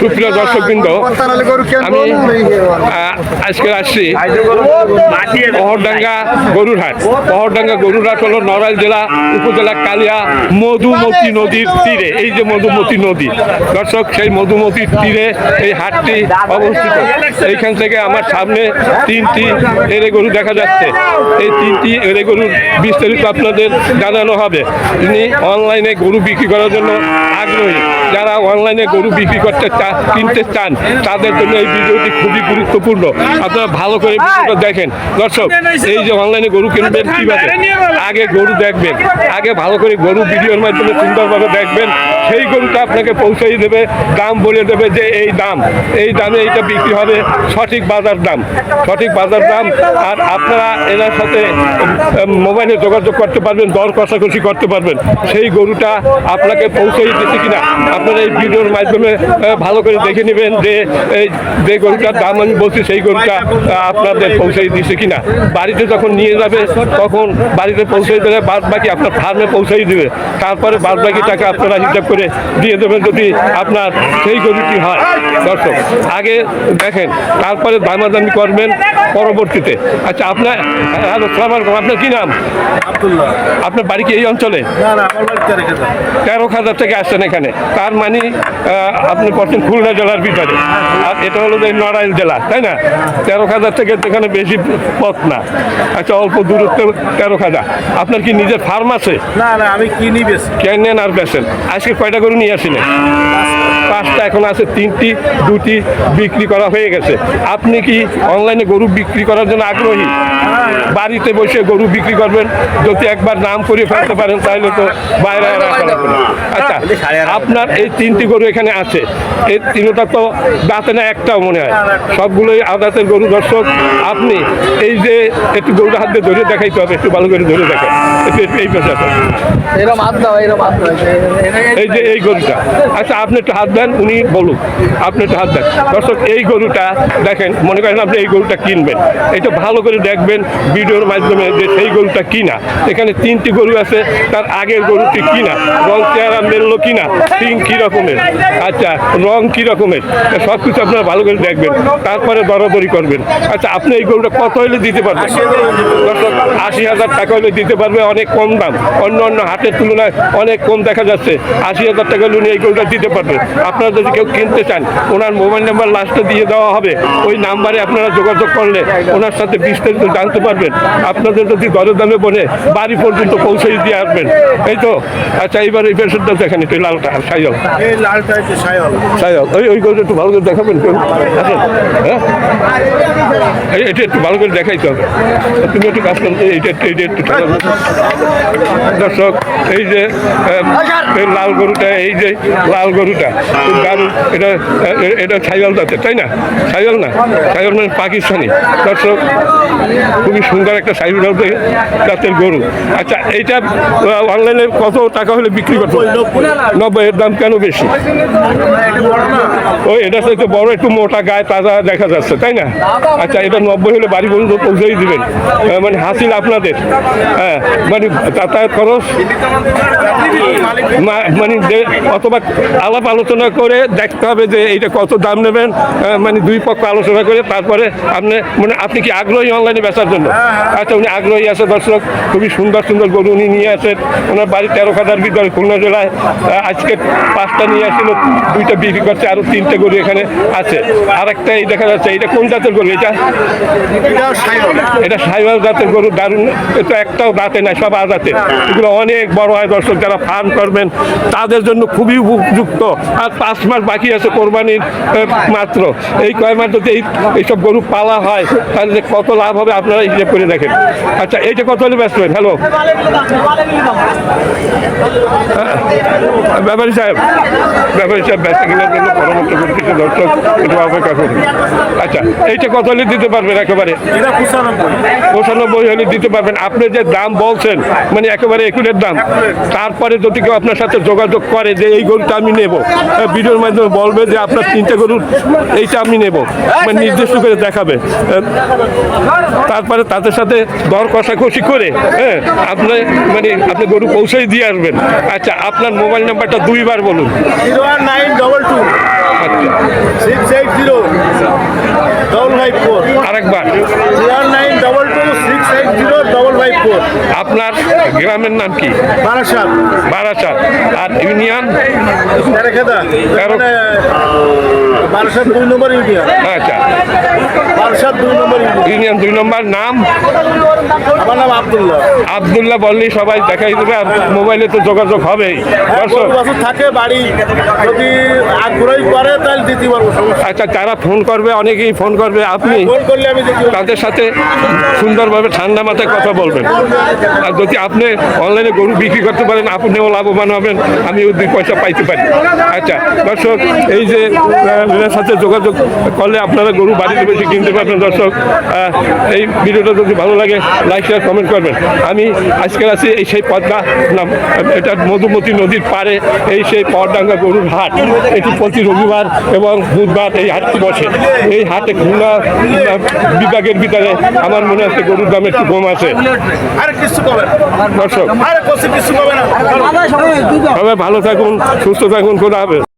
সুপ্রিয় দর্শকবৃন্দ, আমি আজকে আসছি পহরডাঙ্গা গরুরহাট পহরডাঙ্গা গরুরহাট হলো নড়াইল জেলা, উপজেলা কালিয়া, মধুমতি নদীর তীরে। এই যে মধুমতি নদী, দর্শক, সেই মধুমতির তীরে এই হাটটি অবস্থিত। এইখান থেকে আমার সামনে তিনটি এরে গরু দেখা যাচ্ছে। এই তিনটি এরে গরুর বিস্তারিত আপনাদের জানানো হবে। তিনি অনলাইনে গরু বিক্রি করার জন্য আগ্রহী। যারা অনলাইনে গরু বিক্রি করতে চা- কিনতে চান, তাদের জন্য এই ভিডিওটি খুবই গুরুত্বপূর্ণ। আপনারা ভালো করে ভিডিওটা দেখেন। দর্শক, এই যে অনলাইনে গরু কিনবেন কীভাবে আগে গরু দেখবেন। আগে ভালো করে গরু ভিডিওর মাধ্যমে সুন্দরভাবে দেখবেন। সেই গরুটা আপনাকে পৌঁছাই দেবে, দাম বলে দেবে যে এই দাম। এই দামে এইটা বিক্রি হবে, সঠিক বাজার দাম। সঠিক বাজার দাম, আর আপনারা এনার সাথে মোবাইলে যোগাযোগ করতে পারবেন, দর কষাকষি করতে পারবেন। সেই গরুটা আপনাকে পৌঁছে দিচ্ছে কিনা, আপনারা এই ভিডিওর মাধ্যমে ভালো করে দেখে নেবেন যে এই যে গরুটার দাম আমি বলছি সেই গরুটা আপনাদের পৌঁছে দিচ্ছে কিনা। বাড়িতে যখন নিয়ে যাবে তখন বাড়িতে পৌঁছে দিলে বাদ বাকি আপনার ফার্মে পৌঁছেই দেবে। তারপরে বাদ বাকি টাকা আপনারা হিসাব করে দিয়ে দেবেন যদি আপনার সেই গরুটি হয়। দর্শক আগে দেখেন তারপরে দামাদামি করবেন পরবর্তীতে। আচ্ছা আপনার হ্যালো সালাম আপনার কি নাম? আপনার বাড়ি কি এই অঞ্চলে? তেরো হাজার থেকে আসছেন এখানে। তার মানে আপনি পড়ছেন খুলনা জেলার ভিতরে আর এটা হলো যে নড়াইল জেলা তাই না? তেরো হাজার থেকে তো এখানে বেশি পথ না। আচ্ছা অল্প দূরত্ব তেরো হাজার। আপনার কি নিজের ফার্ম আছে? না না আমি কিনি বেশি। কেনেন আর বেছেন আজকে কয়টা গরু নিয়ে আসিলেন পাঁচটা এখন আছে তিনটি দুটি বিক্রি করা হয়ে গেছে। আপনি কি অনলাইনে গরু বিক্রি করার জন্য আগ্রহী? বাড়িতে বসে গরু বিক্রি করবেন। যদি একবার নাম করে ফেলতে পারেন তাহলে তো বাইরে আর আসা লাগবে না। আচ্ছা আপনার এই তিনটি গরু এখানে আছে। এই তিনটা তো দাঁতে না, একটাও মনে হয়। সবগুলোই আদাতের গরু। দর্শক, আপনি এই যে একটু গরুর হাত দিয়ে ধরে দেখাইতে হবে, একটু ভালো করে ধরে দেখেন। এই যে এই গরুটা। আচ্ছা আপনি একটু হাত দেন, উনি বলুক। আপনি একটু হাত দেন। দর্শক, এই গরুটা দেখেন, মনে করেন আপনি এই গরুটা কিনবেন। এটা ভালো করে দেখবেন, ভিডিওর মাধ্যমে যে সেই গরুটা কিনা। এখানে তিনটি গরু আছে, তার আগের গরুটি কিনা? রং চেহারা মেললো কিনা? সিং কী রকমের? আচ্ছা রং কী রকমের? সব কিছু আপনারা ভালো করে দেখবেন, তারপরে দরাদরি করবেন। আচ্ছা আপনি এই গরুটা কত হলে দিতে পারবেন? দর্শক, আশি হাজার টাকা হলে দিতে পারবে অনেক কম দাম। অন্য অন্য হাটের তুলনায় অনেক কম দেখা যাচ্ছে। আশি হাজার টাকা হলে উনি এই গরুটা দিতে পারবেন আপনারা যদি কেউ কিনতে চান ওনার মোবাইল নাম্বার লাস্টে দিয়ে দেওয়া হবে। ওই নাম্বারে আপনারা যোগাযোগ করলে ওনার সাথে বিস্তারিত জানতে পারবেন। আপনাদের যদি দরে দামে বনে বাড়ি পর্যন্ত পৌঁছে দিয়ে আসবেন। এই তো? আচ্ছা এইবার এই পেশেন্টটা দেখেন একটু লালটা সাইল সাইল ওই ওই গরুটা একটু ভালো করে দেখাবেন কেউ? হ্যাঁ? এই- এটা একটু ভালো করে দেখাইতে হবে। তুমি একটু কাজ করতে এইটা একটু এইটা একটু। দর্শক এই যে এই লাল গরুটা এই যে লাল গরুটা খুব দারুণ এটা এটা ছাইল জাতের তাই না? ছাইল না? ছাইল মানে পাকিস্তানি। দর্শক খুবই সুন্দর একটা সাইল জাতের গরু। আচ্ছা এইটা অনলাইনে কত টাকা হলে বিক্রি করতে নব্বই। এর দাম কেন বেশি? ওই, এটা তো বড়, একটু মোটা গায়ে তাজা দেখা যাচ্ছে, তাই না? আচ্ছা এটা নব্বই হলে বাড়ি পর্যন্ত পৌঁছেই দিবেন। মানে হাসিল আপনাদের। হ্যাঁ মানে যাতায়াত খরচ মানে অথবা আলাপ আলোচনা করে দেখতে হবে যে এইটা কত দাম নেবেন মানে দুই পক্ষ আলোচনা করে তারপরে আপনি মানে আপনি কি আগ্রহী অনলাইনে বেচার জন্য? আচ্ছা উনি আগ্রহী আছে, দর্শক, খুবই সুন্দর সুন্দর গরু উনি নিয়ে আসেন। ওনার বাড়ি তেরো খাদার ভিতরে খুলনা জেলায় আজকে পাঁচটা নিয়ে আসছিল দুইটা বিক্রি করছে, আরও তিনটে গরু এখানে আছে আর একটা এই দেখা যাচ্ছে এটা কোন জাতের গরু এটা এটা সাইবাল জাতের গরু দারুণ এটা একটাও দাঁতে নাই সব আজাতের এগুলো অনেক বড় হয় দর্শক যারা ফার্ম করবেন তাদের জন্য খুবই উপযুক্ত আর পাঁচ মাস বাকি আছে কোরবানির মাত্র এই কয় মাস যদি এই এইসব গরু পালা হয় তাহলে কত লাভ হবে আপনারা হিসেব করে দেখেন আচ্ছা এইটা কত হলে ব্যস্ত হ্যালো ব্যাপারী সাহেব ব্যাপারী সাহেব ব্যস্ত কিনার জন্য পরামর্শ কিছু দর্শক একটু অপেক্ষা করুন। আচ্ছা এইটা কত হলে দিতে পারবেন একেবারে? পঁচানব্বই। হলে দিতে পারবেন। আপনি যে দাম বলছেন মানে একেবারে একুরের দাম তারপরে যদি কেউ আপনার সাথে যোগাযোগ করে যে এই গরুটা আমি নেব ভিডিওর মাধ্যমে বলবে যে আপনার তিনটে গরুর এইটা আমি নেব মানে নির্দিষ্ট করে দেখাবে। তারপরে তাদের সাথে দর কষাকষি করে হ্যাঁ আপনি মানে আপনি গরু পৌঁছেই দিয়ে আসবেন। আচ্ছা আপনার মোবাইল নাম্বারটা দুইবার বলুন। Zero nine double two. আচ্ছা। Six eight zero double five four আরেকবার। Zero one nine double two six eight zero double five four আপনার গ্রামের নাম কি? বারাসাত। বারাসাত। আর ইউনিয়ন? তেরেখেদা বারাসাত দুই নম্বর ইউনিয়ন। আচ্ছা। বারাসাত দুই নম্বর ইউনিয়ন। দুই নম্বর নাম? আমার নাম আবদুল্লাহ। আবদুল্লাহ বললেই সবাই দেখাই দেবে আর মোবাইলে তো যোগাযোগ হবেই। হ্যাঁ, গরু থাকে বাড়ি। যদি আগ্রহী করে তাহলে দিতে পারব আচ্ছা যারা ফোন করবে অনেকেই ফোন করবে। আপনি ফোন করলে আমি তাদের সাথে সুন্দরভাবে ঠান্ডা মাথায় কথা বলবেন। আর যদি আপনি অনলাইনে গরু বিক্রি করতে পারেন আপনিও লাভবান হবেন। আমিও দুই পয়সা পাইতে পারি। আচ্ছা দর্শক এই যে সাথে যোগাযোগ করলে আপনারা গরু বাড়িতে বেশি কিনতে পারবেন। দর্শক এই ভিডিওটা যদি ভালো লাগে লাইক শেয়ার কমেন্ট করবেন। আমি আজকে আছি এই সেই পদ্মা নাম এটা মধুমতি নদীর পারে এই সেই পরডাঙ্গা গরুর হাট। এটি প্রতি রবিবার এবং বুধবার এই হাটটি বসে। এই হাটে খুলনা বিভাগের ভিতরে আমার মনে হচ্ছে গরুর দাম একটু কম আছে। দর্শক। আরে কষি কিছু কবে না। সবাই ভালো থাকুন সুস্থ থাকুন খোদা হবে